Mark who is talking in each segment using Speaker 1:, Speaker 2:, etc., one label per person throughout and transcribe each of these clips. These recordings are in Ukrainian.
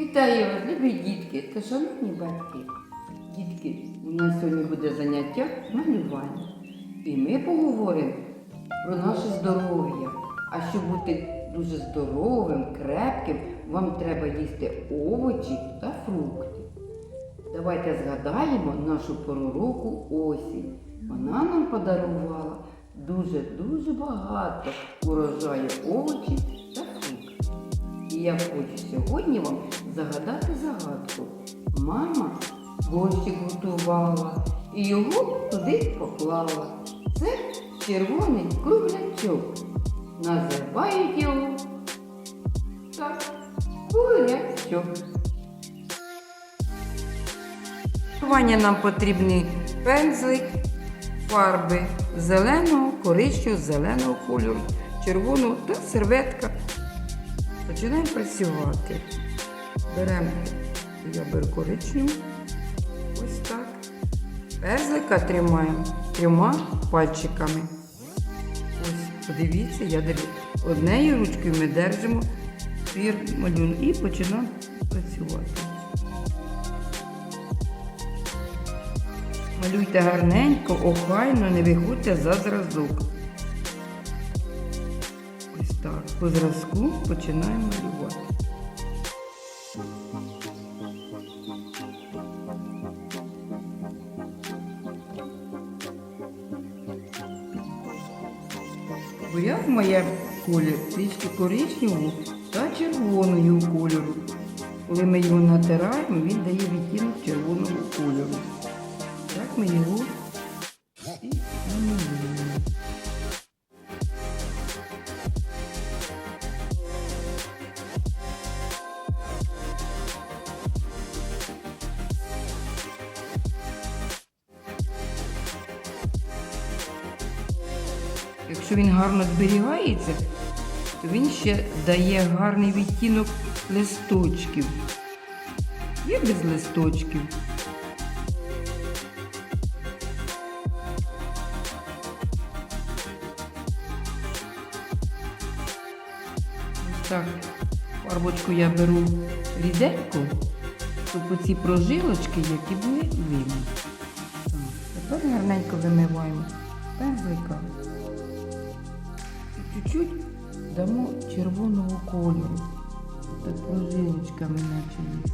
Speaker 1: Вітаю вас, любі дітки та шановні батьки. Дітки, у нас сьогодні буде заняття малювання. І ми поговоримо про наше здоров'я. А щоб бути дуже здоровим, крепким, вам треба їсти овочі та фрукти. Давайте згадаємо нашу пору осінь. Вона нам подарувала дуже-дуже багато урожаю овочів та фруктів. І я хочу сьогодні вам загадати загадку. Мама борщик готувала і його туди поклала. Це червоний круглячок. Називають його так, курячок. Малювання нам потрібні пензлик, фарби зеленого, коричневого, зеленого кольору, червоного та серветка. Починаємо працювати. Беремо, я беру коричневу, ось так. Пензлика тримаємо трьома пальчиками. Ось, подивіться, я держу. Однією ручкою ми держимо твір малюнок і починаємо працювати. Малюйте гарненько, охайно, не виходьте за зразок. Ось так. По зразку починаємо малювати. Я моя колір трішки коричневого та червоного кольору. Коли ми його натираємо, він дає відтінок червоного кольору. Так ми його Якщо він гарно зберігається, то він ще дає гарний відтінок листочків. Є без листочків. Так, фарбочку я беру ріденьку, щоб оці прожилочки, які були видні. Так, Тепер гарненько вимиваємо пензлика. Чуть-чуть дамо червоного кольору. Так начали наче їх.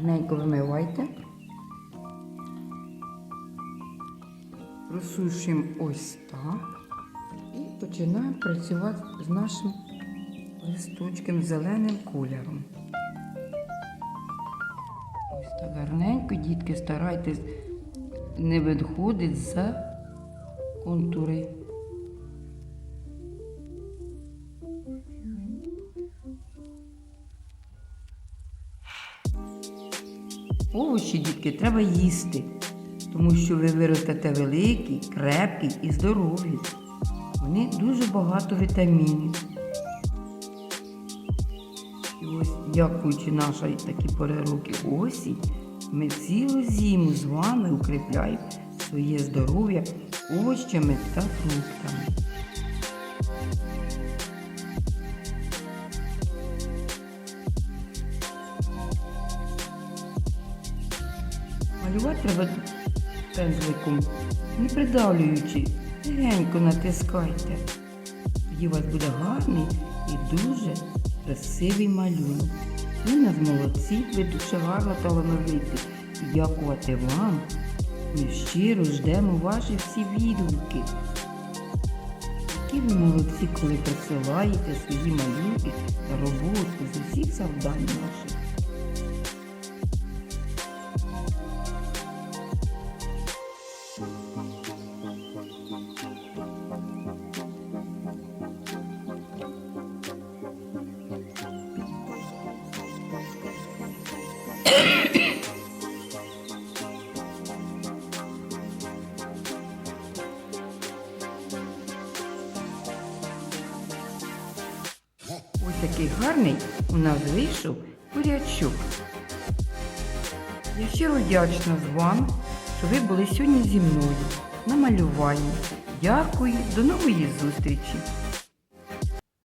Speaker 1: Гарненько вимивайте. Розсушуємо ось так. І починаємо працювати з нашим листочком зеленим кольором. Ось так гарненько, дітки, старайтесь не відходити за контури. Овочі, дітки, треба їсти, тому що ви виростете великі, крепкі і здорові. Вони дуже багато вітамінів. І ось, дякуючи нашій такі пори роки осінь, ми цілу зиму з вами укріпляємо своє здоров'я овочами та фруктами. Малювати пензликом, не придавлюючи, легенько натискайте. Тоді у вас буде гарний і дуже красивий малюнок. Ви нас молодці, ви дуже гарно талановиті. Дякувати вам. Ми щиро ждемо ваші всі відгуки. Які ви молодці, коли присилаєте свої малюнки та роботи з усіх завдань наших. Такий гарний у нас вийшов курячок. Я щиро вдячна з вами, що ви були сьогодні зі мною на малюванні. Дякую, до нової зустрічі!